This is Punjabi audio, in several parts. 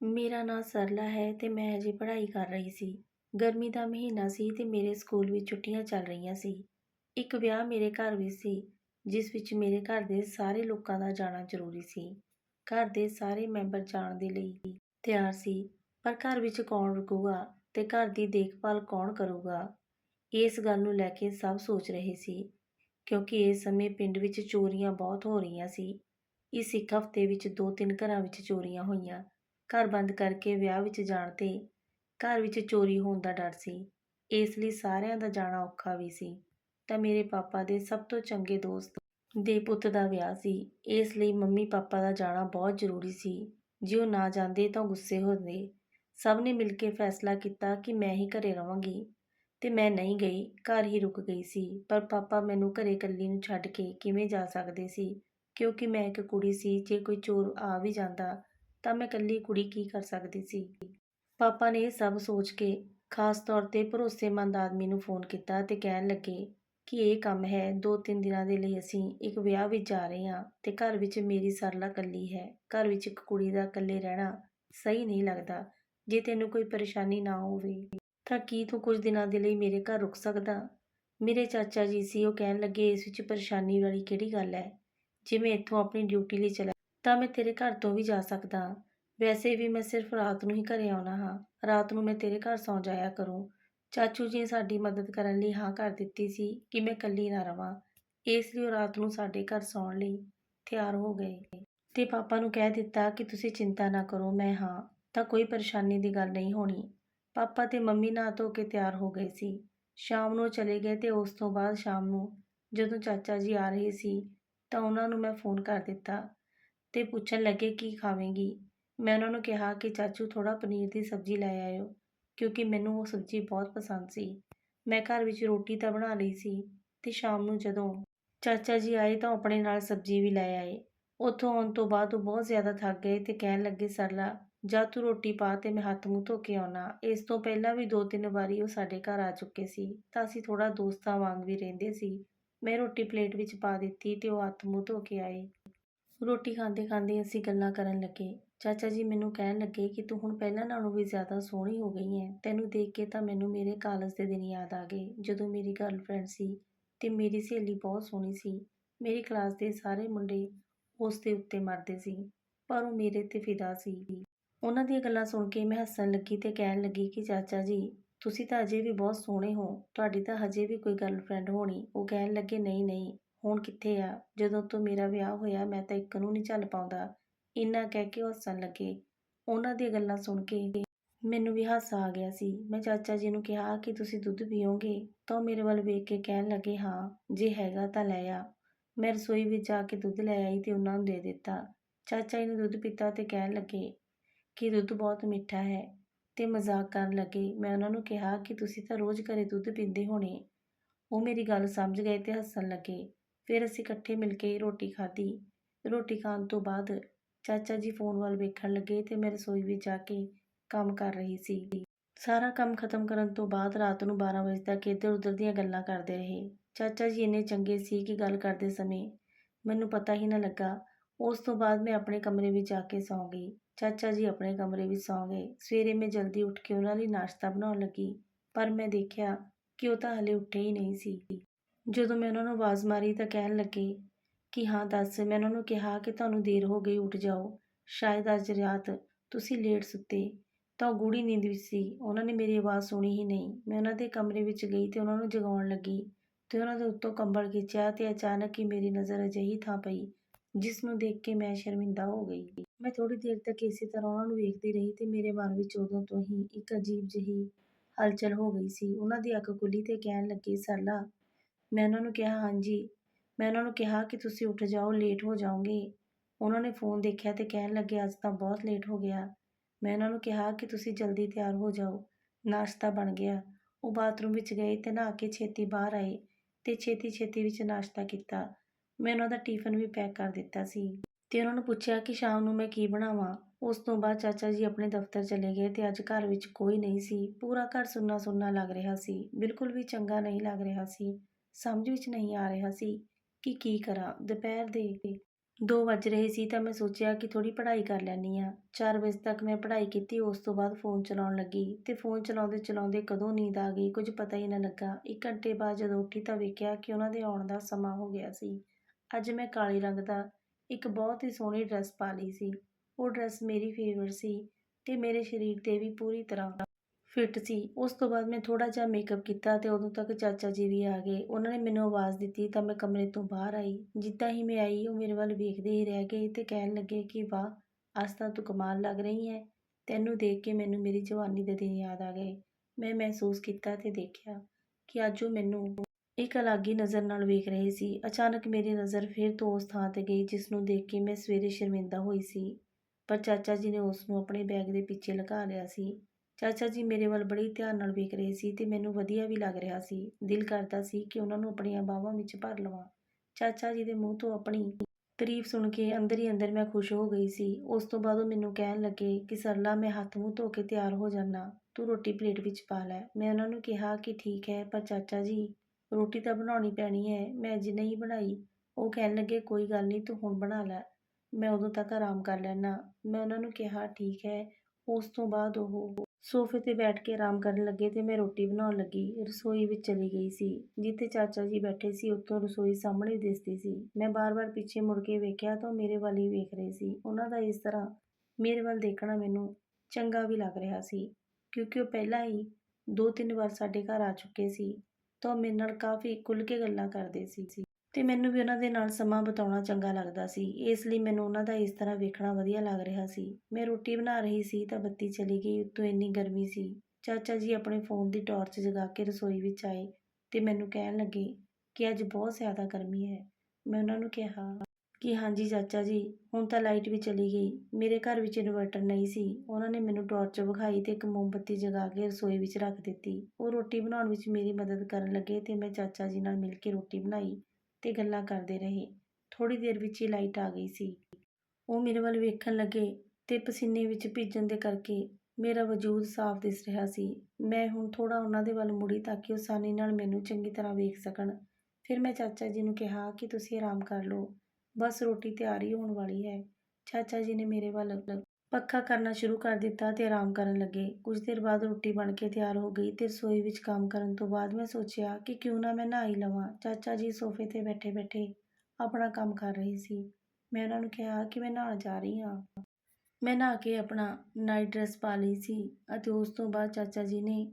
ਮੇਰਾ ਨਾਂ ਸਰਲਾ ਹੈ ਤੇ ਮੈਂ ਅਜੇ ਪੜ੍ਹਾਈ ਕਰ ਰਹੀ ਸੀ। ਗਰਮੀ ਦਾ ਮਹੀਨਾ ਸੀ ਤੇ ਮੇਰੇ ਸਕੂਲ ਵਿੱਚ ਛੁੱਟੀਆਂ ਚੱਲ ਰਹੀਆਂ ਸੀ। ਇੱਕ ਵਿਆਹ ਮੇਰੇ ਘਰ ਵਿੱਚ ਸੀ, ਜਿਸ ਵਿੱਚ ਮੇਰੇ ਘਰ ਦੇ ਸਾਰੇ ਲੋਕਾਂ ਦਾ ਜਾਣਾ ਜ਼ਰੂਰੀ ਸੀ। ਘਰ ਦੇ ਸਾਰੇ ਮੈਂਬਰ ਜਾਣ ਦੇ ਲਈ ਤਿਆਰ ਸੀ, ਪਰ ਘਰ ਵਿੱਚ ਕੌਣ ਰੁਕੂਗਾ ਤੇ ਘਰ ਦੀ ਦੇਖਭਾਲ ਕੌਣ ਕਰੂਗਾ, ਇਸ ਗੱਲ ਨੂੰ ਲੈ ਕੇ ਸਭ ਸੋਚ ਰਹੇ ਸੀ, ਕਿਉਂਕਿ ਇਸ ਸਮੇਂ ਪਿੰਡ ਵਿੱਚ ਚੋਰੀਆਂ ਬਹੁਤ ਹੋ ਰਹੀਆਂ ਸੀ। ਇਸ ਇੱਕ ਹਫ਼ਤੇ ਵਿੱਚ ਦੋ ਤਿੰਨ ਘਰਾਂ ਵਿੱਚ ਚੋਰੀਆਂ ਹੋਈਆਂ ਘਰ ਬੰਦ ਕਰਕੇ ਵਿਆਹ ਵਿੱਚ ਜਾਣ ਤੇ ਘਰ ਵਿੱਚ ਚੋਰੀ ਹੋਣ ਦਾ ਡਰ ਸੀ। ਇਸ ਲਈ ਸਾਰਿਆਂ ਦਾ ਜਾਣਾ ਔਖਾ ਵੀ ਸੀ। ਤਾਂ ਮੇਰੇ ਪਾਪਾ ਦੇ ਸਭ ਤੋਂ ਚੰਗੇ ਦੋਸਤ ਦੇ ਪੁੱਤ ਦਾ ਵਿਆਹ ਸੀ। ਇਸ ਲਈ ਮੰਮੀ ਪਾਪਾ ਦਾ ਜਾਣਾ ਬਹੁਤ ਜ਼ਰੂਰੀ ਸੀ। ਜੇ ਉਹ ਨਾ ਜਾਂਦੇ ਤਾਂ ਗੁੱਸੇ ਹੁੰਦੇ। ਸਭ ਨੇ ਮਿਲ ਕੇ ਫੈਸਲਾ ਕੀਤਾ ਕਿ ਮੈਂ ਹੀ ਘਰੇ ਰਵਾਂਗੀ ਤੇ ਮੈਂ ਨਹੀਂ ਗਈ, ਘਰ ਹੀ ਰੁਕ ਗਈ ਸੀ। ਪਰ ਪਾਪਾ ਮੈਨੂੰ ਘਰੇ ਇਕੱਲੀ ਨੂੰ ਛੱਡ ਕੇ ਕਿਵੇਂ ਜਾ ਸਕਦੇ ਸੀ? ਕਿਉਂਕਿ ਮੈਂ ਇੱਕ ਕੁੜੀ ਸੀ, ਜੇ ਕੋਈ ਚੋਰ ਆ ਵੀ ਜਾਂਦਾ ਤਾਂ ਮੈਂ ਇਕੱਲੀ ਕੁੜੀ ਕੀ ਕਰ ਸਕਦੀ ਸੀ? ਪਾਪਾ ਨੇ ਇਹ ਸਭ ਸੋਚ ਕੇ ਖਾਸ ਤੌਰ ਤੇ ਭਰੋਸੇਮੰਦ ਆਦਮੀ ਨੂੰ ਫੋਨ ਕੀਤਾ ਤੇ ਕਹਿਣ ਲੱਗੇ ਕਿ ਇਹ ਕੰਮ ਹੈ, ਦੋ ਤਿੰਨ ਦਿਨਾਂ ਦੇ ਲਈ ਅਸੀਂ ਇੱਕ ਵਿਆਹ ਵਿੱਚ ਜਾ ਰਹੇ ਹਾਂ ਤੇ ਘਰ ਵਿੱਚ ਮੇਰੀ ਸਰਲਾ ਇਕੱਲੀ ਹੈ, ਘਰ ਵਿੱਚ ਇੱਕ ਕੁੜੀ ਦਾ ਇਕੱਲੇ ਰਹਿਣਾ ਸਹੀ ਨਹੀਂ ਲੱਗਦਾ, ਜੇ ਤੈਨੂੰ ਕੋਈ ਪਰੇਸ਼ਾਨੀ ਨਾ ਹੋਵੇ। ਤਾਂ ਕੀ ਤੂੰ ਕੁਝ ਦਿਨਾਂ ਦੇ ਲਈ ਮੇਰੇ ਘਰ ਰੁਕ ਸਕਦਾ? ਮੇਰੇ ਚਾਚਾ ਜੀ ਸੀ, ਉਹ ਕਹਿਣ ਲੱਗੇ, ਇਸ ਵਿੱਚ ਪਰੇਸ਼ਾਨੀ ਵਾਲੀ ਕਿਹੜੀ ਗੱਲ ਹੈ? ਜੇ ਮੈਂ ਇੱਥੋਂ ਆਪਣੀ ਡਿਊਟੀ ਲਈ ਚਲਾ ਤਾਂ ਮੈਂ ਤੇਰੇ ਘਰ ਤੋਂ ਵੀ ਜਾ ਸਕਦਾ। ਹਾਂ ਵੈਸੇ ਵੀ ਮੈਂ ਸਿਰਫ ਰਾਤ ਨੂੰ ਹੀ ਘਰੇ ਆਉਣਾ ਹਾਂ। ਰਾਤ ਨੂੰ ਮੈਂ ਤੇਰੇ ਘਰ ਸੌਂ ਜਾਇਆ ਕਰੂੰ। ਚਾਚੂ ਜੀ ਨੇ ਸਾਡੀ ਮਦਦ ਕਰਨ ਲਈ ਹਾਂ ਕਰ ਦਿੱਤੀ ਸੀ ਕਿ ਮੈਂ ਇਕੱਲੀ ਨਾ ਰਵਾਂ। ਇਸ ਲਈ ਉਹ ਰਾਤ ਨੂੰ ਸਾਡੇ ਘਰ ਸੌਣ ਲਈ ਤਿਆਰ ਹੋ ਗਏ। ਤੇ ਪਾਪਾ ਨੂੰ ਕਹਿ ਦਿੱਤਾ ਕਿ ਤੁਸੀਂ ਚਿੰਤਾ ਨਾ ਕਰੋ, ਮੈਂ ਹਾਂ। ਤਾਂ ਕੋਈ ਪਰੇਸ਼ਾਨੀ ਦੀ ਗੱਲ ਨਹੀਂ ਹੋਣੀ। ਪਾਪਾ ਤੇ ਮੰਮੀ ਨਾ ਧੋ ਕੇ ਤਿਆਰ ਹੋ ਗਏ ਸੀ। ਸ਼ਾਮ ਨੂੰ ਚਲੇ ਗਏ ਤੇ ਉਸ ਤੋਂ ਬਾਅਦ ਸ਼ਾਮ ਨੂੰ ਜਦੋਂ ਚਾਚਾ ਜੀ ਆ ਰਹੇ ਸੀ ਤਾਂ ਉਹਨਾਂ ਨੂੰ ਮੈਂ ਫੋਨ ਕਰ ਦਿੱਤਾ। ਤੇ ਪੁੱਛਣ ਲੱਗੇ, ਕੀ ਖਾਵੇਂਗੀ? ਮੈਂ ਉਹਨਾਂ ਨੂੰ ਕਿਹਾ ਕਿ, ਚਾਚੂ ਥੋੜਾ ਪਨੀਰ ਦੀ ਸਬਜ਼ੀ ਲੈ ਆਇਓ, ਕਿਉਂਕਿ ਮੈਨੂੰ ਉਹ ਸਬਜ਼ੀ ਬਹੁਤ ਪਸੰਦ ਸੀ। ਮੈਂ ਘਰ ਵਿੱਚ ਰੋਟੀ ਤਾਂ ਬਣਾ ਲਈ ਸੀ, ਤੇ ਸ਼ਾਮ ਨੂੰ ਜਦੋਂ ਚਾਚਾ ਜੀ ਆਏ ਤਾਂ ਆਪਣੇ ਨਾਲ ਸਬਜ਼ੀ ਵੀ ਲੈ ਆਏ। ਉੱਥੋਂ ਆਉਣ ਤੋਂ ਬਾਅਦ ਉਹ ਬਹੁਤ ਜ਼ਿਆਦਾ ਥੱਕ ਗਏ ਤੇ ਕਹਿਣ ਲੱਗੇ, ਸਰਲਾ, ਜਾ ਤੂੰ ਰੋਟੀ ਪਾ ਤੇ ਮੈਂ ਹੱਥ ਮੂੰਹ ਧੋ ਕੇ ਆਉਣਾ। ਇਸ ਤੋਂ ਪਹਿਲਾਂ ਵੀ ਦੋ ਤਿੰਨ ਵਾਰੀ ਉਹ ਸਾਡੇ ਘਰ ਆ ਚੁੱਕੇ ਸੀ, ਤਾਂ ਅਸੀਂ ਥੋੜਾ ਦੋਸਤਾਂ ਵਾਂਗ ਵੀ ਰਹਿੰਦੇ ਸੀ। ਮੈਂ ਰੋਟੀ ਪਲੇਟ ਵਿੱਚ ਪਾ ਦਿੱਤੀ ਤੇ ਉਹ ਹੱਥ ਮੂੰਹ ਧੋ ਕੇ ਆਏ। ਰੋਟੀ ਖਾਂਦੇ ਖਾਂਦੇ ਅਸੀਂ ਗੱਲਾਂ ਕਰਨ ਲੱਗੇ। ਚਾਚਾ ਜੀ ਮੈਨੂੰ ਕਹਿਣ ਲੱਗੇ ਕਿ ਤੂੰ ਹੁਣ ਪਹਿਲਾਂ ਨਾਲੋਂ ਵੀ ਜ਼ਿਆਦਾ ਸੋਹਣੀ ਹੋ ਗਈ ਹੈ। ਤੈਨੂੰ ਦੇਖ ਕੇ ਤਾਂ ਮੈਨੂੰ ਮੇਰੇ ਕਾਲਜ ਦੇ ਦਿਨ ਯਾਦ ਆ ਗਏ। ਜਦੋਂ ਮੇਰੀ ਗਰਲਫ੍ਰੈਂਡ ਸੀ ਤੇ ਮੇਰੀ ਸਹੇਲੀ ਬਹੁਤ ਸੋਹਣੀ ਸੀ, ਮੇਰੀ ਕਲਾਸ ਦੇ ਸਾਰੇ ਮੁੰਡੇ ਉਸ ਦੇ ਉੱਤੇ ਮਰਦੇ ਸੀ, ਪਰ ਉਹ ਮੇਰੇ ਤੇ ਫਿਦਾ ਸੀ। ਉਹਨਾਂ ਦੀਆਂ ਗੱਲਾਂ ਸੁਣ ਕੇ ਮੈਂ ਹੱਸਣ ਲੱਗੀ ਤੇ ਕਹਿਣ ਲੱਗੀ ਕਿ ਚਾਚਾ ਜੀ, ਤੁਸੀਂ ਤਾਂ ਅਜੇ ਵੀ ਬਹੁਤ ਸੋਹਣੇ ਹੋ, ਤੁਹਾਡੀ ਤਾਂ ਹਜੇ ਵੀ ਕੋਈ ਗਰਲਫ੍ਰੈਂਡ ਹੋਣੀ। ਉਹ ਕਹਿਣ ਲੱਗੇ, ਨਹੀਂ ਨਹੀਂ ਹੁਣ ਕਿੱਥੇ ਆ? ਜਦੋਂ ਤੋਂ ਮੇਰਾ ਵਿਆਹ ਹੋਇਆ, ਮੈਂ ਤਾਂ ਇੱਕ ਨੂੰ ਨਹੀਂ ਚੱਲ ਪਾਉਂਦਾ। ਇੰਨਾ ਕਹਿ ਕੇ ਉਹ ਹੱਸਣ ਲੱਗੇ। ਉਹਨਾਂ ਦੀਆਂ ਗੱਲਾਂ ਸੁਣ ਕੇ ਮੈਨੂੰ ਵੀ ਹਾਸਾ ਆ ਗਿਆ ਸੀ। ਮੈਂ ਚਾਚਾ ਜੀ ਨੂੰ ਕਿਹਾ ਕਿ ਤੁਸੀਂ ਦੁੱਧ ਪੀਓਗੇ? ਤਾਂ ਉਹ ਮੇਰੇ ਵੱਲ ਵੇਖ ਕੇ ਕਹਿਣ ਲੱਗੇ, ਹਾਂ, ਜੇ ਹੈਗਾ ਤਾਂ ਲੈ ਆ। ਮੈਂ ਰਸੋਈ ਵਿੱਚ ਜਾ ਕੇ ਦੁੱਧ ਲੈ ਆਈ ਤੇ ਉਹਨਾਂ ਨੂੰ ਦੇ ਦਿੱਤਾ। ਚਾਚਾ ਜੀ ਨੇ ਦੁੱਧ ਪੀਤਾ ਤੇ ਕਹਿਣ ਲੱਗੇ ਕਿ ਦੁੱਧ ਬਹੁਤ ਮਿੱਠਾ ਹੈ ਤੇ ਮਜ਼ਾਕ ਕਰਨ ਲੱਗੇ। ਮੈਂ ਉਹਨਾਂ ਨੂੰ ਕਿਹਾ ਕਿ ਤੁਸੀਂ ਤਾਂ ਰੋਜ਼ ਘਰੇ ਦੁੱਧ ਪੀਂਦੇ ਹੋਣੇ। ਉਹ ਮੇਰੀ ਗੱਲ ਸਮਝ ਗਏ ਤੇ ਹੱਸਣ ਲੱਗੇ। ਫਿਰ ਅਸੀਂ ਇਕੱਠੇ ਮਿਲ ਕੇ ਰੋਟੀ ਖਾਧੀ। ਰੋਟੀ ਖਾਣ ਤੋਂ ਬਾਅਦ ਚਾਚਾ ਜੀ ਫੋਨ ਵੱਲ ਵੇਖਣ ਲੱਗੇ ਤੇ ਮੈਂ ਰਸੋਈ ਵਿੱਚ ਜਾ ਕੇ ਕੰਮ ਕਰ ਰਹੀ ਸੀ। ਸਾਰਾ ਕੰਮ ਖਤਮ ਕਰਨ ਤੋਂ ਬਾਅਦ ਰਾਤ ਨੂੰ 12 ਵਜੇ ਤੱਕ ਇੱਧਰ ਉੱਧਰ ਦੀਆਂ ਗੱਲਾਂ ਕਰਦੇ ਰਹੇ। ਚਾਚਾ ਜੀ ਇੰਨੇ ਚੰਗੇ ਸੀ ਕਿ ਗੱਲ ਕਰਦੇ ਸਮੇਂ ਮੈਨੂੰ ਪਤਾ ਹੀ ਨਾ ਲੱਗਾ। ਉਸ ਤੋਂ ਬਾਅਦ ਮੈਂ ਆਪਣੇ ਕਮਰੇ ਵਿੱਚ ਜਾ ਕੇ ਸੌਂ ਗਈ। ਚਾਚਾ ਜੀ ਆਪਣੇ ਕਮਰੇ ਵਿੱਚ ਸੌਂ ਗਏ। ਸਵੇਰੇ ਮੈਂ ਜਲਦੀ ਉੱਠ ਕੇ ਉਹਨਾਂ ਲਈ ਨਾਸ਼ਤਾ ਬਣਾਉਣ ਲੱਗੀ। ਪਰ ਮੈਂ ਦੇਖਿਆ ਕਿ ਉਹ ਤਾਂ ਹਲੇ ਉੱਠੇ ਹੀ ਨਹੀਂ ਸੀ। ਜਦੋਂ ਮੈਂ ਉਹਨਾਂ ਨੂੰ ਆਵਾਜ਼ ਮਾਰੀ ਤਾਂ ਕਹਿਣ ਲੱਗੇ ਕਿ ਹਾਂ ਦੱਸ, ਮੈਂ ਉਹਨਾਂ ਨੂੰ ਕਿਹਾ ਕਿ ਤੁਹਾਨੂੰ ਦੇਰ ਹੋ ਗਈ, ਉੱਠ ਜਾਓ। ਸ਼ਾਇਦ ਅੱਜ ਰਾਤ ਤੁਸੀਂ ਲੇਟ ਸੁੱਤੇ, ਤਾਂ ਉਹ ਗੂੜੀ ਨੀਂਦ ਵਿੱਚ ਸੀ। ਉਹਨਾਂ ਨੇ ਮੇਰੀ ਆਵਾਜ਼ ਸੁਣੀ ਹੀ ਨਹੀਂ। ਮੈਂ ਉਹਨਾਂ ਦੇ ਕਮਰੇ ਵਿੱਚ ਗਈ ਤੇ ਉਹਨਾਂ ਨੂੰ ਜਗਾਉਣ ਲੱਗੀ ਤੇ ਉਹਨਾਂ ਦੇ ਉੱਤੋਂ ਕੰਬਲ ਖਿੱਚਿਆ ਤੇ ਅਚਾਨਕ ਹੀ ਮੇਰੀ ਨਜ਼ਰ ਅਜਿਹੀ ਥਾਂ ਪਈ ਜਿਸ ਨੂੰ ਦੇਖ ਕੇ ਮੈਂ ਸ਼ਰਮਿੰਦਾ ਹੋ ਗਈ। ਮੈਂ ਥੋੜੀ ਦੇਰ ਤੱਕ ਇਸੇ ਤਰ੍ਹਾਂ ਉਹਨਾਂ ਨੂੰ ਵੇਖਦੀ ਰਹੀ ਤੇ ਮੇਰੇ ਮਨ ਵਿੱਚ ਉਦੋਂ ਤੋਂ ਹੀ ਇੱਕ ਅਜੀਬ ਜਿਹੀ ਹਲਚਲ ਹੋ ਗਈ ਸੀ। ਉਹਨਾਂ ਦੀ ਅੱਖ ਖੁੱਲੀ ਤੇ ਕਹਿਣ ਲੱਗੇ, ਸਰਲਾ ਮੈਂ ਉਹਨਾਂ ਨੂੰ ਕਿਹਾ, ਹਾਂਜੀ। ਮੈਂ ਉਹਨਾਂ ਨੂੰ ਕਿਹਾ ਕਿ ਤੁਸੀਂ ਉੱਠ ਜਾਓ ਲੇਟ ਹੋ ਜਾਓਗੇ। ਉਹਨਾਂ ਨੇ ਫੋਨ ਦੇਖਿਆ ਤੇ ਕਹਿਣ ਲੱਗੇ, ਅੱਜ ਤਾਂ ਬਹੁਤ ਲੇਟ ਹੋ ਗਿਆ। ਮੈਂ ਉਹਨਾਂ ਨੂੰ ਕਿਹਾ ਕਿ ਤੁਸੀਂ ਜਲਦੀ ਤਿਆਰ ਹੋ ਜਾਓ। ਨਾਸ਼ਤਾ ਬਣ ਗਿਆ। ਉਹ ਬਾਥਰੂਮ ਵਿੱਚ ਗਏ ਤੇ ਨਹਾ ਕੇ ਛੇਤੀ ਬਾਹਰ ਆਏ ਤੇ ਛੇਤੀ ਛੇਤੀ ਵਿੱਚ ਨਾਸ਼ਤਾ ਕੀਤਾ। ਮੈਂ ਉਹਨਾਂ ਦਾ ਟਿਫਨ ਵੀ ਪੈਕ ਕਰ ਦਿੱਤਾ ਸੀ ਤੇ ਉਹਨਾਂ ਨੂੰ ਪੁੱਛਿਆ ਕਿ ਸ਼ਾਮ ਨੂੰ ਮੈਂ ਕੀ ਬਣਾਵਾਂ? ਉਸ ਤੋਂ ਬਾਅਦ ਚਾਚਾ ਜੀ ਆਪਣੇ ਦਫ਼ਤਰ ਚਲੇ ਗਏ ਤੇ ਅੱਜ ਘਰ ਵਿੱਚ ਕੋਈ ਨਹੀਂ ਸੀ। ਪੂਰਾ ਘਰ ਸੁੰਨਾ ਸੁੰਨਾ ਲੱਗ ਰਿਹਾ ਸੀ। ਬਿਲਕੁਲ ਵੀ ਚੰਗਾ ਨਹੀਂ ਲੱਗ ਰਿਹਾ ਸੀ। ਸਮਝ ਵਿੱਚ ਨਹੀਂ ਆ ਰਿਹਾ ਸੀ ਕਿ ਕੀ ਕਰਾਂ। ਦੁਪਹਿਰ ਦੇ 2 ਵੱਜ ਰਹੇ ਸੀ ਤਾਂ ਮੈਂ ਸੋਚਿਆ ਕਿ ਥੋੜ੍ਹੀ ਪੜ੍ਹਾਈ ਕਰ ਲੈਂਦੀ ਹਾਂ। 4 ਵਜੇ ਤੱਕ ਮੈਂ ਪੜ੍ਹਾਈ ਕੀਤੀ, ਉਸ ਤੋਂ ਬਾਅਦ ਫ਼ੋਨ ਚਲਾਉਣ ਲੱਗੀ ਤੇ ਫ਼ੋਨ ਚਲਾਉਂਦੇ ਚਲਾਉਂਦੇ ਕਦੋਂ ਨੀਂਦ ਆ ਗਈ, ਕੁਝ ਪਤਾ ਹੀ ਨਾ ਲੱਗਾ। ਇੱਕ ਘੰਟੇ ਬਾਅਦ ਜਦੋਂ ਉੱਠੀ ਤਾਂ ਵੇਖਿਆ ਕਿ ਉਹਨਾਂ ਦੇ ਆਉਣ ਦਾ ਸਮਾਂ ਹੋ ਗਿਆ ਸੀ। ਅੱਜ ਮੈਂ ਕਾਲੇ ਰੰਗ ਦਾ ਇੱਕ ਬਹੁਤ ਹੀ ਸੋਹਣੀ ਡਰੈਸ ਪਾ ਲਈ ਸੀ। ਉਹ ਡਰੈਸ ਮੇਰੀ ਫੇਵਰਟ ਸੀ ਤੇ ਮੇਰੇ ਸਰੀਰ ਤੇ ਵੀ ਪੂਰੀ ਤਰ੍ਹਾਂ ਫਿੱਟ ਸੀ। ਉਸ ਤੋਂ ਬਾਅਦ ਮੈਂ ਥੋੜਾ ਜਿਹਾ ਮੇਕਅਪ ਕੀਤਾ ਤੇ ਉਦੋਂ ਤੱਕ ਚਾਚਾ ਜੀ ਵੀ ਆ ਗਏ। ਉਹਨਾਂ ਨੇ ਮੈਨੂੰ ਆਵਾਜ਼ ਦਿੱਤੀ ਤਾਂ ਮੈਂ ਕਮਰੇ ਤੋਂ ਬਾਹਰ ਆਈ। ਜਿੱਦਾਂ ਹੀ ਮੈਂ ਆਈ, ਉਹ ਮੇਰੇ ਵੱਲ ਵੇਖਦੇ ਹੀ ਰਹਿ ਗਏ ਤੇ ਕਹਿਣ ਲੱਗੇ ਕਿ, ਵਾਹ, ਅੱਜ ਤਾਂ ਤੂੰ ਕਮਾਲ ਲੱਗ ਰਹੀ ਹੈ। ਤੈਨੂੰ ਦੇਖ ਕੇ ਮੈਨੂੰ ਮੇਰੀ ਜਵਾਨੀ ਦੇ ਦਿਨ ਯਾਦ ਆ ਗਏ। ਮੈਂ ਮਹਿਸੂਸ ਕੀਤਾ ਤੇ ਦੇਖਿਆ ਕਿ ਅੱਜ ਉਹ ਮੈਨੂੰ ਇੱਕ ਅਲੱਗ ਹੀ ਨਜ਼ਰ ਨਾਲ ਵੇਖ ਰਹੇ ਸੀ। ਅਚਾਨਕ ਮੇਰੀ ਨਜ਼ਰ ਫਿਰ ਤੋਂ ਉਸ ਥਾਂ ਤੇ ਗਈ ਜਿਸ ਨੂੰ ਦੇਖ ਕੇ ਮੈਂ ਸਵੇਰੇ ਸ਼ਰਮਿੰਦਾ ਹੋਈ ਸੀ। ਪਰ ਚਾਚਾ ਜੀ ਨੇ ਉਸ ਨੂੰ ਆਪਣੇ ਬੈਗ ਦੇ ਪਿੱਛੇ ਲਗਾ ਲਿਆ ਸੀ। ਚਾਚਾ ਜੀ ਮੇਰੇ ਵੱਲ ਬੜੀ ਧਿਆਨ ਨਾਲ ਵੇਖ ਰਹੇ ਸੀ ਤੇ ਮੈਨੂੰ ਵਧੀਆ ਵੀ ਲੱਗ ਰਿਹਾ ਸੀ। ਦਿਲ ਕਰਦਾ ਸੀ ਕਿ ਉਹਨਾਂ ਨੂੰ ਆਪਣੀਆਂ ਬਾਹਾਂ ਵਿੱਚ ਭਰ ਲਵਾਂ। ਚਾਚਾ ਜੀ ਦੇ ਮੂੰਹ ਤੋਂ ਆਪਣੀ ਤਾਰੀਫ ਸੁਣ ਕੇ ਅੰਦਰ ਹੀ ਅੰਦਰ ਮੈਂ ਖੁਸ਼ ਹੋ ਗਈ ਸੀ। ਉਸ ਤੋਂ ਬਾਅਦ ਉਹ ਮੈਨੂੰ ਕਹਿਣ ਲੱਗੇ ਕਿ, ਸਰਲਾ, ਮੈਂ ਹੱਥ ਮੂੰਹ ਧੋ ਕੇ ਤਿਆਰ ਹੋ ਜਾਣਾ ਤੂੰ ਰੋਟੀ ਪਲੇਟ ਵਿੱਚ ਪਾ ਲੈ। ਮੈਂ ਉਹਨਾਂ ਨੂੰ ਕਿਹਾ ਕਿ ਠੀਕ ਹੈ, ਪਰ ਚਾਚਾ ਜੀ, ਰੋਟੀ ਤਾਂ ਬਣਾਉਣੀ ਪੈਣੀ ਹੈ। ਮੈਂ ਅੱਜ ਨਹੀਂ ਬਣਾਈ, ਉਹ ਕਹਿਣ ਲੱਗੇ, ਕੋਈ ਗੱਲ ਨਹੀਂ, ਤੂੰ ਹੁਣ ਬਣਾ ਲੈ। ਮੈਂ ਉਦੋਂ ਤੱਕ ਆਰਾਮ ਕਰ ਲੈਣਾ ਮੈਂ ਉਹਨਾਂ ਨੂੰ ਕਿਹਾ, ਠੀਕ ਹੈ। ਉਸ ਤੋਂ ਬਾਅਦ ਉਹ ਸੋਫੇ ਤੇ ਬੈਠ ਕੇ ਆਰਾਮ ਕਰਨ ਲੱਗੇ ਤੇ ਮੈਂ ਰੋਟੀ ਬਣਾਉਣ ਲੱਗੀ। ਰਸੋਈ ਵਿੱਚ ਚਲੀ ਗਈ ਸੀ, ਜਿੱਥੇ ਚਾਚਾ ਜੀ ਬੈਠੇ ਸੀ, ਉੱਥੋਂ ਰਸੋਈ ਸਾਹਮਣੇ ਦਿਸਦੀ ਸੀ। ਮੈਂ ਬਾਰ-ਬਾਰ ਪਿੱਛੇ ਮੁੜ ਕੇ ਵੇਖਿਆ ਤਾਂ ਉਹ ਮੇਰੇ ਵੱਲ ਹੀ ਵੇਖ ਰਹੇ ਸੀ। ਉਹਨਾਂ ਦਾ ਇਸ ਤਰ੍ਹਾਂ ਮੇਰੇ ਵੱਲ ਦੇਖਣਾ ਮੈਨੂੰ ਚੰਗਾ ਵੀ ਲੱਗ ਰਿਹਾ ਸੀ, ਕਿਉਂਕਿ ਉਹ ਪਹਿਲਾਂ ਹੀ ਦੋ ਤਿੰਨ ਵਾਰ ਸਾਡੇ ਘਰ ਆ ਚੁੱਕੇ ਸੀ, ਤਾਂ ਉਹ ਮੇਰੇ ਨਾਲ ਕਾਫੀ ਖੁੱਲ੍ਹ ਕੇ ਗੱਲਾਂ ਕਰਦੇ ਸੀ। ਤੇ ਮੈਨੂੰ ਵੀ ਉਹਨਾਂ ਦੇ ਨਾਲ ਸਮਾਂ ਬਿਤਾਉਣਾ ਚੰਗਾ ਲੱਗਦਾ ਸੀ। ਇਸ ਲਈ ਮੈਨੂੰ ਉਹਨਾਂ ਦਾ ਇਸ ਤਰ੍ਹਾਂ ਵੇਖਣਾ ਵਧੀਆ ਲੱਗ ਰਿਹਾ ਸੀ। ਮੈਂ ਰੋਟੀ ਬਣਾ ਰਹੀ ਸੀ ਤਾਂ ਬੱਤੀ ਚਲੀ ਗਈ, ਉੱਤੋਂ ਇੰਨੀ ਗਰਮੀ ਸੀ। ਚਾਚਾ ਜੀ ਆਪਣੇ ਫੋਨ ਦੀ ਟਾਰਚ ਜਗਾ ਕੇ ਰਸੋਈ ਵਿੱਚ ਆਏ ਤੇ ਮੈਨੂੰ ਕਹਿਣ ਲੱਗੇ ਕਿ ਅੱਜ ਬਹੁਤ ਜ਼ਿਆਦਾ ਗਰਮੀ ਹੈ। ਮੈਂ ਉਹਨਾਂ ਨੂੰ ਕਿਹਾ ਕਿ ਹਾਂਜੀ ਚਾਚਾ ਜੀ, ਹੁਣ ਤਾਂ ਲਾਈਟ ਵੀ ਚਲੀ ਗਈ। ਮੇਰੇ ਘਰ ਵਿੱਚ ਇਨਵਰਟਰ ਨਹੀਂ ਸੀ। ਉਹਨਾਂ ਨੇ ਮੈਨੂੰ ਟਾਰਚ ਵਿਖਾਈ ਤੇ ਇੱਕ ਮੋਮਬੱਤੀ ਜਗਾ ਕੇ ਰਸੋਈ ਵਿੱਚ ਰੱਖ ਦਿੱਤੀ। ਉਹ ਰੋਟੀ ਬਣਾਉਣ ਵਿੱਚ ਮੇਰੀ ਮਦਦ ਕਰਨ ਲੱਗੇ ਤੇ ਮੈਂ ਚਾਚਾ ਜੀ ਨਾਲ ਮਿਲ ਕੇ ਰੋਟੀ ਬਣਾਈ। ਤੇ ਗੱਲਾਂ ਕਰਦੇ ਰਹੇ। ਥੋੜੀ ਦੇਰ ਵਿੱਚ ਹੀ ਲਾਈਟ ਆ ਗਈ ਸੀ। ਉਹ ਮੇਰੇ ਵੱਲ ਵੇਖਣ ਲੱਗੇ ਤੇ ਪਸੀਨੇ ਵਿੱਚ ਭਿੱਜਣ ਦੇ ਕਰਕੇ ਮੇਰਾ ਵਜੂਦ ਸਾਫ਼ ਦਿਸ ਰਿਹਾ ਸੀ। ਮੈਂ ਹੁਣ ਥੋੜਾ ਉਹਨਾਂ ਦੇ ਵੱਲ ਮੁੜੀ ਤਾਂ ਕਿ ਉਹ ਆਸਾਨੀ ਨਾਲ ਮੈਨੂੰ ਚੰਗੀ ਤਰ੍ਹਾਂ ਵੇਖ ਸਕਣ। ਫਿਰ ਮੈਂ ਚਾਚਾ ਜੀ ਨੂੰ ਕਿਹਾ ਕਿ ਤੁਸੀਂ ਆਰਾਮ ਕਰ ਲਓ। ਬਸ ਰੋਟੀ ਤਿਆਰ ਹੀ ਹੋਣ ਵਾਲੀ ਹੈ। ਚਾਚਾ ਜੀ ਨੇ ਮੇਰੇ ਵੱਲ ਪੱਖਾ ਕਰਨਾ ਸ਼ੁਰੂ ਕਰ ਦਿੱਤਾ ਤੇ ਆਰਾਮ ਕਰਨ ਲੱਗੇ। ਕੁਝ ਦੇਰ ਬਾਅਦ ਰੋਟੀ ਬਣ ਕੇ ਤਿਆਰ ਹੋ ਗਈ ਤੇ ਰਸੋਈ ਵਿੱਚ ਕੰਮ ਕਰਨ ਤੋਂ ਬਾਅਦ ਮੈਂ ਸੋਚਿਆ ਕਿ ਕਿਉਂ ਨਾ ਮੈਂ ਨਹਾ ਹੀ ਲਵਾਂ। ਚਾਚਾ ਜੀ ਸੋਫੇ ਤੇ ਬੈਠੇ ਬੈਠੇ ਆਪਣਾ ਕੰਮ ਕਰ ਰਹੇ ਸੀ। ਮੈਂ ਉਹਨਾਂ ਨੂੰ ਕਿਹਾ ਕਿ ਮੈਂ ਨਹਾਉਣ ਜਾ ਰਹੀ ਹਾਂ। ਮੈਂ ਨਹਾ ਕੇ ਆਪਣਾ ਨਾਈਟ ਡਰੈਸ ਪਾ ਲਈ ਸੀ ਅਤੇ ਉਸ ਤੋਂ ਬਾਅਦ ਚਾਚਾ ਜੀ ਨੇ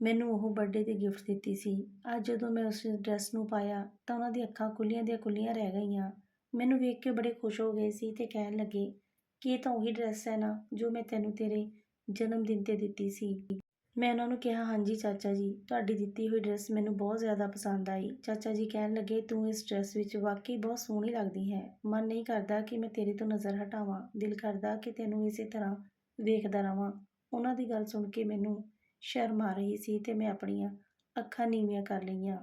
ਮੈਨੂੰ ਉਹ ਬਰਥਡੇ ਤੇ ਗਿਫਟ ਦਿੱਤੀ ਸੀ। ਅੱਜ ਜਦੋਂ ਮੈਂ ਉਸ ਡਰੈਸ ਨੂੰ ਪਾਇਆ ਤਾਂ ਉਹਨਾਂ ਦੀਆਂ ਅੱਖਾਂ ਖੁੱਲੀਆਂ ਦੀਆਂ ਖੁੱਲੀਆਂ ਰਹਿ ਗਈਆਂ। ਮੈਨੂੰ ਵੇਖ ਕੇ ਬੜੇ ਖੁਸ਼ ਹੋ ਗਏ ਸੀ ਤੇ ਕਹਿਣ ਲੱਗੇ ਕਿ ਇਹ ਤਾਂ ਉਹੀ ਡਰੈਸ ਹੈ ਨਾ, ਜੋ ਮੈਂ ਤੈਨੂੰ ਤੇਰੇ ਜਨਮ ਦਿਨ ਤੇ ਦਿੱਤੀ ਸੀ। ਮੈਂ ਉਹਨਾਂ ਨੂੰ ਕਿਹਾ, ਹਾਂਜੀ ਚਾਚਾ ਜੀ, ਤੁਹਾਡੀ ਦਿੱਤੀ ਹੋਈ ਡਰੈਸ ਮੈਨੂੰ ਬਹੁਤ ਜ਼ਿਆਦਾ ਪਸੰਦ ਆਈ। ਚਾਚਾ ਜੀ ਕਹਿਣ ਲੱਗੇ, ਤੂੰ ਇਸ ਡਰੈਸ ਵਿੱਚ ਵਾਕਈ ਬਹੁਤ ਸੋਹਣੀ ਲੱਗਦੀ ਹੈ। ਮਨ ਨਹੀਂ ਕਰਦਾ ਕਿ ਮੈਂ ਤੇਰੇ ਤੋਂ ਨਜ਼ਰ ਹਟਾਵਾਂ। ਦਿਲ ਕਰਦਾ ਕਿ ਤੈਨੂੰ ਇਸੇ ਤਰ੍ਹਾਂ ਵੇਖਦਾ ਰਵਾਂ। ਉਹਨਾਂ ਦੀ ਗੱਲ ਸੁਣ ਕੇ ਮੈਨੂੰ ਸ਼ਰਮ ਆ ਰਹੀ ਸੀ ਤੇ ਮੈਂ ਆਪਣੀਆਂ ਅੱਖਾਂ ਨੀਵੀਆਂ ਕਰ ਲਈਆਂ।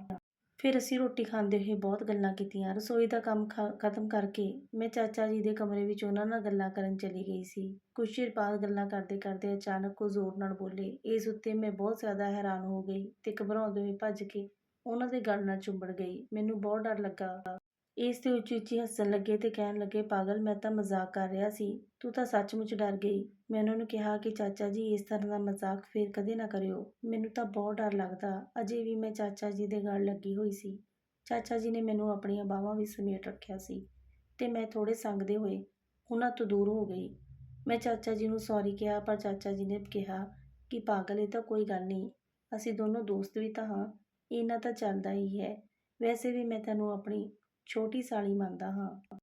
ਫਿਰ ਅਸੀਂ ਰੋਟੀ ਖਾਂਦੇ ਹੋਏ ਬਹੁਤ ਗੱਲਾਂ ਕੀਤੀਆਂ। ਰਸੋਈ ਦਾ ਕੰਮ ਖ, ਖਤਮ ਕਰਕੇ ਮੈਂ ਚਾਚਾ ਜੀ ਦੇ ਕਮਰੇ ਵਿੱਚ ਉਹਨਾਂ ਨਾਲ ਗੱਲਾਂ ਕਰਨ ਚਲੀ ਗਈ ਸੀ। ਕੁਝ ਚਿਰ ਬਾਅਦ ਗੱਲਾਂ ਕਰਦੇ ਕਰਦੇ ਅਚਾਨਕ ਉਹ ਜ਼ੋਰ ਨਾਲ ਬੋਲੇ, ਇਸ ਉੱਤੇ ਮੈਂ ਬਹੁਤ ਜ਼ਿਆਦਾ ਹੈਰਾਨ ਹੋ ਗਈ ਅਤੇ ਘਬਰਾਉਂਦੇ ਹੋਏ ਭੱਜ ਕੇ ਉਹਨਾਂ ਦੇ ਗਲ ਨਾਲ ਚੁੰਬੜ ਗਈ। ਮੈਨੂੰ ਬਹੁਤ ਡਰ ਲੱਗਾ। ਇਸ ਤੇ ਉੱਚੀ ਉੱਚੀ ਹੱਸਣ ਲੱਗੇ ਤੇ ਕਹਿਣ ਲੱਗੇ, ਪਾਗਲ, ਮੈਂ ਤਾਂ ਮਜ਼ਾਕ ਕਰ ਰਿਹਾ ਸੀ। ਤੂੰ ਤਾਂ ਸੱਚਮੁੱਚ ਡਰ ਗਈ ਮੈਂ ਉਹਨਾਂ ਨੂੰ ਕਿਹਾ ਕਿ, ਚਾਚਾ ਜੀ, ਇਸ ਤਰ੍ਹਾਂ ਦਾ ਮਜ਼ਾਕ ਫੇਰ ਕਦੇ ਨਾ ਕਰਿਓ। ਮੈਨੂੰ ਤਾਂ ਬਹੁਤ ਡਰ ਲੱਗਦਾ। ਅਜੇ ਵੀ ਮੈਂ ਚਾਚਾ ਜੀ ਦੇ ਗਲ ਲੱਗੀ ਹੋਈ ਸੀ ਚਾਚਾ ਜੀ ਨੇ ਮੈਨੂੰ ਆਪਣੀਆਂ ਬਾਹਾਂ ਵਿੱਚ ਸਮੇਟ ਰੱਖਿਆ ਸੀ ਤੇ ਮੈਂ ਥੋੜੇ ਸੰਗਦੇ ਹੋਏ ਉਹਨਾਂ ਤੋਂ ਦੂਰ ਹੋ ਗਈ। ਮੈਂ ਚਾਚਾ ਜੀ ਨੂੰ ਸੌਰੀ ਕਿਹਾ, ਪਰ ਚਾਚਾ ਜੀ ਨੇ ਕਿਹਾ ਕਿ, ਪਾਗਲ, ਇਹ ਤਾਂ ਕੋਈ ਗੱਲ ਨਹੀਂ। ਅਸੀਂ ਦੋਨੋਂ ਦੋਸਤ ਵੀ ਤਾਂ ਹਾਂ। ਇਹਨਾਂ ਤਾਂ ਚੱਲਦਾ ਹੀ ਹੈ। ਵੈਸੇ ਵੀ ਮੈਂ ਤੈਨੂੰ ਆਪਣੀ ਛੋਟੀ ਸਾਲੀ ਮੰਨਦਾ ਹਾਂ।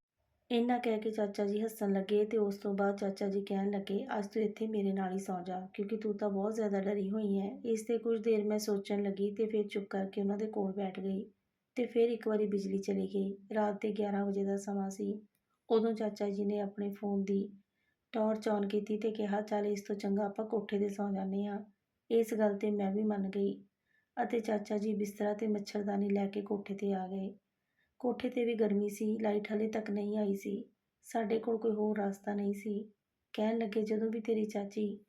ਇੰਨਾ ਕਹਿ ਕੇ ਚਾਚਾ ਜੀ ਹੱਸਣ ਲੱਗੇ ਤੇ ਉਸ ਤੋਂ ਬਾਅਦ ਚਾਚਾ ਜੀ ਕਹਿਣ ਲੱਗੇ, ਅੱਜ ਤੂੰ ਇੱਥੇ ਮੇਰੇ ਨਾਲ ਹੀ ਸੌਂ ਜਾ, ਕਿਉਂਕਿ ਤੂੰ ਤਾਂ ਬਹੁਤ ਜ਼ਿਆਦਾ ਡਰੀ ਹੋਈ ਹੈ ਇਸ ਤੇ ਕੁਝ ਦੇਰ ਮੈਂ ਸੋਚਣ ਲੱਗੀ ਤੇ ਫਿਰ ਚੁੱਪ ਕਰਕੇ ਉਹਨਾਂ ਦੇ ਕੋਲ ਬੈਠ ਗਈ ਤੇ ਫਿਰ ਇੱਕ ਵਾਰੀ ਬਿਜਲੀ ਚਲੀ ਗਈ। ਰਾਤ ਦੇ 11 ਵਜੇ ਦਾ ਸਮਾਂ ਸੀ। ਉਦੋਂ ਚਾਚਾ ਜੀ ਨੇ ਆਪਣੇ ਫੋਨ ਦੀ ਟਾਰਚ ਔਨ ਕੀਤੀ ਤੇ ਕਿਹਾ, ਚੱਲ ਇਸ ਤੋਂ ਚੰਗਾ ਆਪਾਂ ਕੋਠੇ ਤੇ ਸੌਂ ਜਾਂਦੇ ਹਾਂ। ਇਸ ਗੱਲ ਤੇ ਮੈਂ ਵੀ ਮੰਨ ਗਈ ਅਤੇ ਚਾਚਾ ਜੀ ਬਿਸਤਰਾ ਤੇ ਮੱਛਰਦਾਨੀ ਲੈ ਕੇ ਕੋਠੇ ਤੇ ਆ ਗਏ। ਕੋਠੇ ਤੇ ਵੀ ਗਰਮੀ ਸੀ, ਲਾਈਟ ਹਾਲੇ ਤੱਕ ਨਹੀਂ ਆਈ ਸੀ। ਸਾਡੇ ਕੋਲ ਕੋਈ ਹੋਰ ਰਸਤਾ ਨਹੀਂ ਸੀ। ਕਹਿਣ ਲੱਗੇ, ਜਦੋਂ ਵੀ ਤੇਰੀ ਚਾਚੀ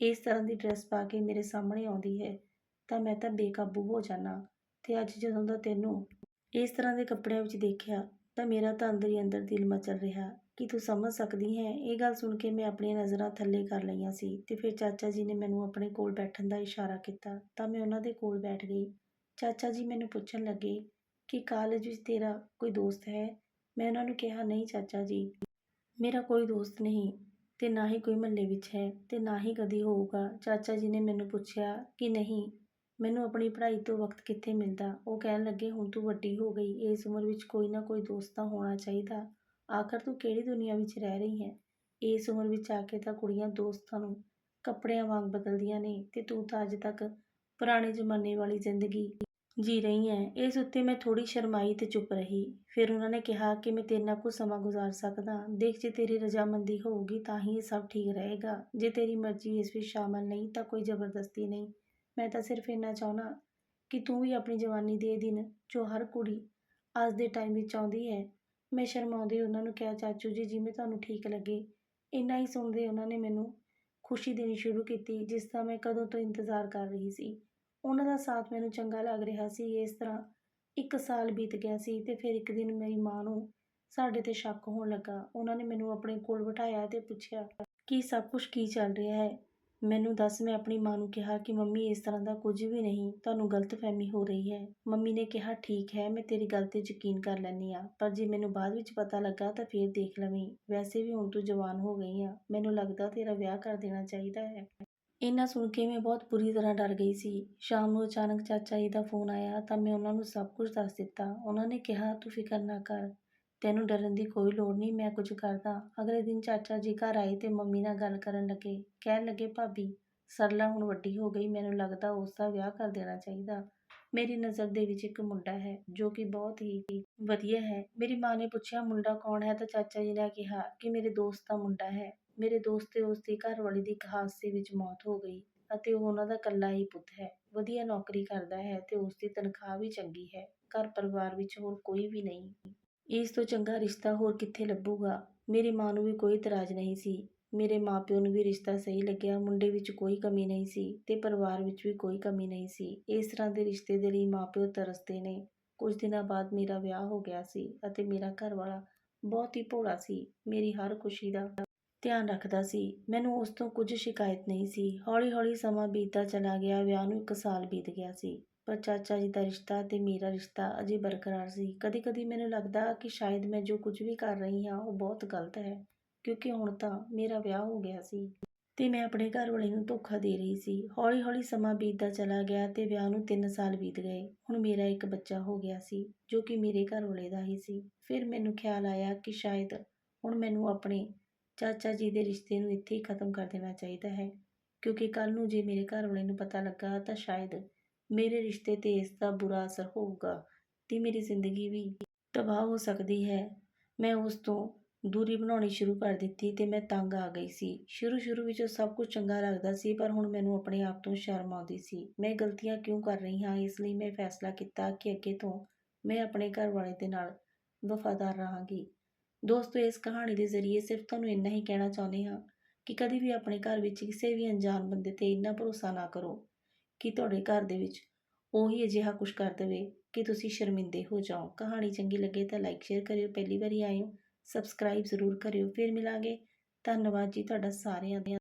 ਇਸ ਤਰ੍ਹਾਂ ਦੀ ਡਰੈਸ ਪਾ ਕੇ ਮੇਰੇ ਸਾਹਮਣੇ ਆਉਂਦੀ ਹੈ, ਤਾਂ ਮੈਂ ਤਾਂ ਬੇਕਾਬੂ ਹੋ ਜਾਣਾ ਤੇ ਅੱਜ ਜਦੋਂ ਦਾ ਤੈਨੂੰ ਇਸ ਤਰ੍ਹਾਂ ਦੇ ਕੱਪੜਿਆਂ ਵਿੱਚ ਦੇਖਿਆ, ਤਾਂ ਮੇਰਾ ਤਾਂ ਅੰਦਰ ਹੀ ਅੰਦਰ ਦਿਲ ਮਚਲ ਰਿਹਾ। ਕਿ ਤੂੰ ਸਮਝ ਸਕਦੀ ਹੈ? ਇਹ ਗੱਲ ਸੁਣ ਕੇ ਮੈਂ ਆਪਣੀਆਂ ਨਜ਼ਰਾਂ ਥੱਲੇ ਕਰ ਲਈਆਂ ਸੀ ਤੇ ਫਿਰ ਚਾਚਾ ਜੀ ਨੇ ਮੈਨੂੰ ਆਪਣੇ ਕੋਲ ਬੈਠਣ ਦਾ ਇਸ਼ਾਰਾ ਕੀਤਾ, ਤਾਂ ਮੈਂ ਉਹਨਾਂ ਦੇ ਕੋਲ ਬੈਠ ਗਈ। ਚਾਚਾ ਜੀ ਮੈਨੂੰ ਪੁੱਛਣ ਲੱਗੇ ਕਿ ਕਾਲਜ ਵਿੱਚ ਤੇਰਾ ਕੋਈ ਦੋਸਤ ਹੈ? ਮੈਂ ਉਹਨਾਂ ਨੂੰ ਕਿਹਾ, ਨਹੀਂ ਚਾਚਾ ਜੀ, ਮੇਰਾ ਕੋਈ ਦੋਸਤ ਨਹੀਂ ਤੇ ਨਾ ਹੀ ਕੋਈ ਮਹੱਲੇ ਵਿੱਚ ਹੈ ਤੇ ਨਾ ਹੀ ਕਦੀ ਹੋਊਗਾ। ਚਾਚਾ ਜੀ ਨੇ ਮੈਨੂੰ ਪੁੱਛਿਆ ਕਿ ਨਹੀਂ, ਮੈਨੂੰ ਆਪਣੀ ਪੜ੍ਹਾਈ ਤੋਂ ਵਕਤ ਕਿੱਥੇ ਮਿਲਦਾ? ਉਹ ਕਹਿਣ ਲੱਗੇ, ਹੁਣ ਤੂੰ ਵੱਡੀ ਹੋ ਗਈ, ਇਸ ਉਮਰ ਵਿੱਚ ਕੋਈ ਨਾ ਕੋਈ ਦੋਸਤ ਤਾਂ ਹੋਣਾ ਚਾਹੀਦਾ। ਆਖਰ ਤੂੰ ਕਿਹੜੀ ਦੁਨੀਆ ਵਿੱਚ ਰਹਿ ਰਹੀ ਹੈ? ਇਸ ਉਮਰ ਵਿੱਚ ਆ ਕੇ ਤਾਂ ਕੁੜੀਆਂ ਦੋਸਤਾਂ ਨੂੰ ਕੱਪੜਿਆਂ ਵਾਂਗ ਬਦਲਦੀਆਂ ਨੇ ਤੇ ਤੂੰ ਤਾਂ ਅੱਜ ਤੱਕ ਪੁਰਾਣੇ ਜ਼ਮਾਨੇ ਵਾਲੀ ਜ਼ਿੰਦਗੀ ਜੀ ਰਹੀ ਹੈ। ਇਸ ਉੱਤੇ ਮੈਂ ਥੋੜੀ ਸ਼ਰਮਾਈ ਤੇ ਚੁੱਪ ਰਹੀ। ਫਿਰ ਉਹਨਾਂ ਨੇ ਕਿਹਾ ਕਿ ਮੈਂ ਤੇਰੇ ਨਾਲ ਕੁਝ ਸਮਾਂ ਗੁਜ਼ਾਰ ਸਕਦਾ। ਦੇਖ ਜੇ ਤੇਰੀ ਰਜ਼ਾਮੰਦੀ ਹੋਊਗੀ ਤਾਂ ਹੀ ਇਹ ਸਭ ਠੀਕ ਰਹੇਗਾ। ਜੇ ਤੇਰੀ ਮਰਜ਼ੀ ਇਸ ਵਿੱਚ ਸ਼ਾਮਲ ਨਹੀਂ ਤਾਂ ਕੋਈ ਜ਼ਬਰਦਸਤੀ ਨਹੀਂ। ਮੈਂ ਤਾਂ ਸਿਰਫ ਇੰਨਾ ਚਾਹਣਾ ਕਿ ਤੂੰ ਵੀ ਆਪਣੀ ਜਵਾਨੀ ਦੇ ਦਿਨ ਜੋ ਹਰ ਕੁੜੀ ਅੱਜ ਦੇ ਟਾਈਮ ਵਿੱਚ ਆਉਂਦੀ ਹੈ, ਮੈਂ ਸ਼ਰਮਾਉਂਦੇ ਉਹਨਾਂ ਨੂੰ ਕਿਹਾ, ਚਾਚੂ ਜੀ, ਜਿਵੇਂ ਤੁਹਾਨੂੰ ਠੀਕ ਲੱਗੇ। ਇੰਨਾ ਹੀ ਸੁਣਦੇ ਉਹਨਾਂ ਨੇ ਮੈਨੂੰ ਖੁਸ਼ੀ ਦੇਣੀ ਸ਼ੁਰੂ ਕੀਤੀ, ਜਿਸ ਦਾ ਮੈਂ ਕਦੋਂ ਤੋਂ ਇੰਤਜ਼ਾਰ ਕਰ ਰਹੀ ਸੀ। ਉਹਨਾਂ ਦਾ ਸਾਥ ਮੈਨੂੰ ਚੰਗਾ ਲੱਗ ਰਿਹਾ ਸੀ। ਇਸ ਤਰ੍ਹਾਂ ਇੱਕ ਸਾਲ ਬੀਤ ਗਿਆ ਸੀ ਤੇ ਫਿਰ ਇੱਕ ਦਿਨ ਮੇਰੀ ਮਾਂ ਨੂੰ ਸਾਡੇ ਤੇ ਸ਼ੱਕ ਹੋਣ ਲੱਗਾ। ਉਹਨਾਂ ਨੇ ਮੈਨੂੰ ਆਪਣੇ ਕੋਲ ਬਿਠਾਇਆ ਤੇ ਪੁੱਛਿਆ, ਕਿ ਸਭ ਕੁਝ ਕੀ ਚੱਲ ਰਿਹਾ ਹੈ? ਮੈਨੂੰ ਦੱਸ, ਮੈਂ ਆਪਣੀ ਮਾਂ ਨੂੰ ਕਿਹਾ ਕਿ ਮੰਮੀ, ਇਸ ਤਰ੍ਹਾਂ ਦਾ ਕੁਝ ਵੀ ਨਹੀਂ, ਤੁਹਾਨੂੰ ਗਲਤਫਹਿਮੀ ਹੋ ਰਹੀ ਹੈ। ਮੰਮੀ ਨੇ ਕਿਹਾ, ਠੀਕ ਹੈ, ਮੈਂ ਤੇਰੀ ਗੱਲ ਤੇ ਯਕੀਨ ਕਰ ਲੈਂਦੀ ਆ ਪਰ ਜੇ ਮੈਨੂੰ ਬਾਅਦ ਵਿੱਚ ਪਤਾ ਲੱਗਾ ਤਾਂ ਫੇਰ ਦੇਖ ਲਵੀਂ। ਵੈਸੇ ਵੀ ਹੁਣ ਤੂੰ ਜਵਾਨ ਹੋ ਗਈ ਆ। ਮੈਨੂੰ ਲੱਗਦਾ ਤੇਰਾ ਵਿਆਹ ਕਰ ਦੇਣਾ ਚਾਹੀਦਾ ਹੈ। ਇਹਨਾਂ ਸੁਣ ਕੇ ਮੈਂ ਬਹੁਤ ਬੁਰੀ ਤਰ੍ਹਾਂ ਡਰ ਗਈ ਸੀ। ਸ਼ਾਮ ਨੂੰ ਅਚਾਨਕ ਚਾਚਾ ਜੀ ਦਾ ਫੋਨ ਆਇਆ ਤਾਂ ਮੈਂ ਉਹਨਾਂ ਨੂੰ ਸਭ ਕੁਝ ਦੱਸ ਦਿੱਤਾ। ਉਹਨਾਂ ਨੇ ਕਿਹਾ, ਤੂੰ ਫਿਕਰ ਨਾ ਕਰ, ਤੈਨੂੰ ਡਰਨ ਦੀ ਕੋਈ ਲੋੜ ਨਹੀਂ, ਮੈਂ ਕੁਝ ਕਰਦਾ। ਅਗਲੇ ਦਿਨ ਚਾਚਾ ਜੀ ਘਰ ਆਏ ਤੇ ਮੰਮੀ ਨਾਲ ਗੱਲ ਕਰਨ ਲੱਗੇ। ਕਹਿਣ ਲੱਗੇ, ਭਾਬੀ, ਸਰਲਾ ਹੁਣ ਵੱਡੀ ਹੋ ਗਈ, ਮੈਨੂੰ ਲੱਗਦਾ ਉਸ ਦਾ ਵਿਆਹ ਕਰ ਦੇਣਾ ਚਾਹੀਦਾ। ਮੇਰੀ ਨਜ਼ਰ ਦੇ ਵਿੱਚ ਇੱਕ ਮੁੰਡਾ ਹੈ, ਜੋ ਕਿ ਬਹੁਤ ਹੀ ਵਧੀਆ ਹੈ। ਮੇਰੀ ਮਾਂ ਨੇ ਪੁੱਛਿਆ, ਮੁੰਡਾ ਕੌਣ ਹੈ? ਤਾਂ ਚਾਚਾ ਜੀ ਨੇ ਕਿਹਾ ਕਿ ਮੇਰੇ ਦੋਸਤ ਦਾ ਮੁੰਡਾ ਹੈ। ਮੇਰੇ ਦੋਸਤ ਤੇ ਉਸ ਦੀ ਘਰਵਾਲੀ ਦੀ ਇੱਕ ਹਾਦਸੇ ਵਿੱਚ ਮੌਤ ਹੋ ਗਈ ਅਤੇ ਉਹ ਉਹਨਾਂ ਦਾ ਇਕੱਲਾ ਹੀ ਪੁੱਤ ਹੈ। ਵਧੀਆ ਨੌਕਰੀ ਕਰਦਾ ਹੈ ਤੇ ਉਸ ਦੀ ਤਨਖਾਹ ਵੀ ਚੰਗੀ ਹੈ। ਘਰ ਪਰਿਵਾਰ ਵਿੱਚ ਹੋਰ ਕੋਈ ਵੀ ਨਹੀਂ। ਇਸ ਤੋਂ ਚੰਗਾ ਰਿਸ਼ਤਾ ਹੋਰ ਕਿੱਥੇ ਲੱਭੂਗਾ? ਮੇਰੀ ਮਾਂ ਨੂੰ ਵੀ ਕੋਈ ਇਤਰਾਜ਼ ਨਹੀਂ ਸੀ। ਮੇਰੇ ਮਾਪਿਓ ਨੂੰ ਵੀ ਰਿਸ਼ਤਾ ਸਹੀ ਲੱਗਿਆ, ਮੁੰਡੇ ਵਿੱਚ ਕੋਈ ਕਮੀ ਨਹੀਂ ਸੀ ਤੇ ਪਰਿਵਾਰ ਵਿੱਚ ਵੀ ਕੋਈ ਕਮੀ ਨਹੀਂ ਸੀ। ਇਸ ਤਰ੍ਹਾਂ ਦੇ ਰਿਸ਼ਤੇ ਦੇ ਲਈ ਮਾਪਿਓ ਤਰਸਦੇ ਨੇ। ਕੁਝ ਦਿਨਾਂ ਬਾਅਦ ਮੇਰਾ ਵਿਆਹ ਹੋ ਗਿਆ ਸੀ ਅਤੇ ਮੇਰਾ ਘਰ ਵਾਲਾ ਬਹੁਤ ਹੀ ਭੋਲਾ ਸੀ। ਮੇਰੀ ਹਰ ਖੁਸ਼ੀ ਦਾ ਧਿਆਨ ਰੱਖਦਾ ਸੀ। ਮੈਨੂੰ ਉਸ ਤੋਂ ਕੁਝ ਸ਼ਿਕਾਇਤ ਨਹੀਂ ਸੀ। ਹੌਲੀ-ਹੌਲੀ ਸਮਾਂ ਬੀਤਦਾ ਚਲਾ ਗਿਆ। ਵਿਆਹ ਨੂੰ ਇੱਕ ਸਾਲ ਬੀਤ ਗਿਆ ਸੀ। ਪਰ ਚਾਚਾ ਜੀ ਦਾ ਰਿਸ਼ਤਾ ਤੇ ਮੇਰਾ ਰਿਸ਼ਤਾ ਅਜੇ ਬਰਕਰਾਰ ਸੀ। ਕਦੇ ਕਦੇ ਮੈਨੂੰ ਲੱਗਦਾ ਕਿ ਸ਼ਾਇਦ ਮੈਂ ਜੋ ਕੁਝ ਵੀ ਕਰ ਰਹੀ ਹਾਂ, ਉਹ ਬਹੁਤ ਗਲਤ ਹੈ। ਕਿਉਂਕਿ ਹੁਣ ਤਾਂ ਮੇਰਾ ਵਿਆਹ ਹੋ ਗਿਆ ਸੀ ਤੇ ਮੈਂ ਆਪਣੇ ਘਰ ਵਾਲੇ ਨੂੰ ਧੋਖਾ ਦੇ ਰਹੀ ਸੀ। ਹੌਲੀ-ਹੌਲੀ ਸਮਾਂ ਬੀਤਦਾ ਚਲਾ ਗਿਆ ਤੇ ਵਿਆਹ ਨੂੰ 3 ਸਾਲ ਬੀਤ ਗਏ। ਹੁਣ ਮੇਰਾ ਇੱਕ ਬੱਚਾ ਹੋ ਗਿਆ ਸੀ, ਜੋ ਕਿ ਮੇਰੇ ਘਰ ਵਾਲੇ ਦਾ ਹੀ ਸੀ। ਫਿਰ ਮੈਨੂੰ ਖਿਆਲ ਆਇਆ ਕਿ ਸ਼ਾਇਦ ਹੁਣ ਮੈਨੂੰ ਆਪਣੇ ਚਾਚਾ ਜੀ ਦੇ ਰਿਸ਼ਤੇ ਨੂੰ ਇੱਥੇ ਹੀ ਖਤਮ ਕਰ ਦੇਣਾ ਚਾਹੀਦਾ ਹੈ। ਕਿਉਂਕਿ ਕੱਲ ਨੂੰ ਜੇ ਮੇਰੇ ਘਰ ਵਾਲੇ ਨੂੰ ਪਤਾ ਲੱਗਾ ਤਾਂ ਸ਼ਾਇਦ ਮੇਰੇ ਰਿਸ਼ਤੇ ਤੇ ਇਸ ਦਾ ਬੁਰਾ ਅਸਰ ਹੋਊਗਾ ਤੇ ਮੇਰੀ ਜ਼ਿੰਦਗੀ ਵੀ ਤਬਾਹ ਹੋ ਸਕਦੀ ਹੈ। ਮੈਂ ਉਸ ਤੋਂ ਦੂਰੀ ਬਣਾਉਣੀ ਸ਼ੁਰੂ ਕਰ ਦਿੱਤੀ ਤੇ ਮੈਂ ਤੰਗ ਆ ਗਈ ਸੀ। ਸ਼ੁਰੂ ਸ਼ੁਰੂ ਵਿੱਚ ਉਹ ਸਭ ਕੁਝ ਚੰਗਾ ਲੱਗਦਾ ਸੀ, ਪਰ ਹੁਣ ਮੈਨੂੰ ਆਪਣੇ ਆਪ ਤੋਂ ਸ਼ਰਮ ਆਉਂਦੀ ਸੀ। ਮੈਂ ਗਲਤੀਆਂ ਕਿਉਂ ਕਰ ਰਹੀ ਹਾਂ? ਇਸ ਲਈ ਮੈਂ ਫੈਸਲਾ ਕੀਤਾ ਕਿ ਅੱਗੇ ਤੋਂ ਮੈਂ ਆਪਣੇ ਘਰ ਵਾਲੇ ਦੇ ਨਾਲ ਵਫਾਦਾਰ ਰਹਾਂਗੀ। ਦੋਸਤੋ, ਇਸ ਕਹਾਣੀ ਦੇ ਜ਼ਰੀਏ ਸਿਰਫ ਤੁਹਾਨੂੰ ਇੰਨਾ ਹੀ ਕਹਿਣਾ ਚਾਹੁੰਦੇ ਹਾਂ ਕਿ ਕਦੀ ਵੀ ਆਪਣੇ ਘਰ ਵਿੱਚ ਕਿਸੇ ਵੀ ਅਣਜਾਣ ਬੰਦੇ ਤੇ ਇੰਨਾ ਭਰੋਸਾ ਨਾ ਕਰੋ ਕਿ ਤੁਹਾਡੇ ਘਰ ਦੇ ਵਿੱਚ ਉਹੀ ਅਜਿਹਾ ਕੁਝ ਕਰ ਦੇਵੇ ਕਿ ਤੁਸੀਂ ਸ਼ਰਮਿੰਦੇ ਹੋ ਜਾਓ। ਕਹਾਣੀ ਚੰਗੀ ਲੱਗੇ ਤਾਂ ਲਾਈਕ ਸ਼ੇਅਰ ਕਰਿਓ। ਪਹਿਲੀ ਵਾਰੀ ਆਇਓ ਸਬਸਕ੍ਰਾਈਬ ਜ਼ਰੂਰ ਕਰਿਓ। ਫਿਰ ਮਿਲਾਂਗੇ। ਧੰਨਵਾਦ ਜੀ ਤੁਹਾਡਾ ਸਾਰਿਆਂ ਦਾ।